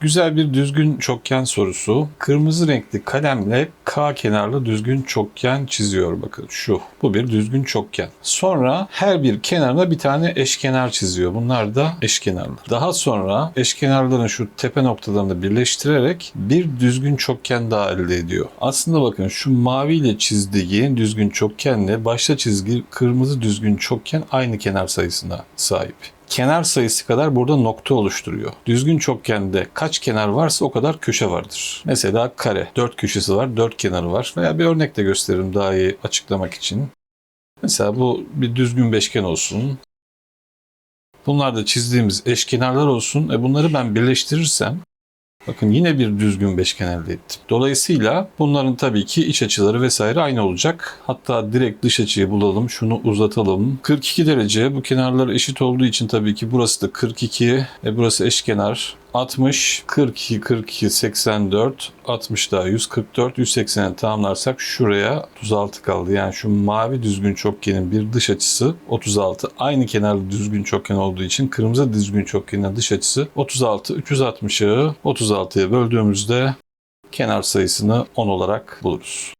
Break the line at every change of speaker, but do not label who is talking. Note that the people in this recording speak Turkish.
Güzel bir düzgün çokgen sorusu. Kırmızı renkli kalemle K kenarlı düzgün çokgen çiziyor bakın şu. Bu bir düzgün çokgen. Sonra her bir kenarına bir tane eşkenar çiziyor. Bunlar da eşkenarlar. Daha sonra eşkenarların şu tepe noktalarını birleştirerek bir düzgün çokgen daha elde ediyor. Aslında bakın şu maviyle çizdiği düzgün çokgenle başta çizgi kırmızı düzgün çokgen aynı kenar sayısına sahip kenar sayısı kadar burada nokta oluşturuyor. Düzgün çokgende kaç kenar varsa o kadar köşe vardır. Mesela kare. 4 köşesi var, 4 kenarı var. Veya bir örnek de gösteririm daha iyi açıklamak için. Mesela bu bir düzgün beşgen olsun. Bunlar da çizdiğimiz eşkenarlar olsun. E bunları ben birleştirirsem Bakın yine bir düzgün beşgen elde ettim. Dolayısıyla bunların tabii ki iç açıları vesaire aynı olacak. Hatta direkt dış açıyı bulalım. Şunu uzatalım. 42 derece. Bu kenarlar eşit olduğu için tabii ki burası da 42. E burası eşkenar. 60, 42, 42, 84, 60 daha 144, 180'e tamamlarsak şuraya 36 kaldı. Yani şu mavi düzgün çokgenin bir dış açısı 36. Aynı kenarlı düzgün çokgen olduğu için kırmızı düzgün çokgenin dış açısı 36. 360'ı 36'ya böldüğümüzde kenar sayısını 10 olarak buluruz.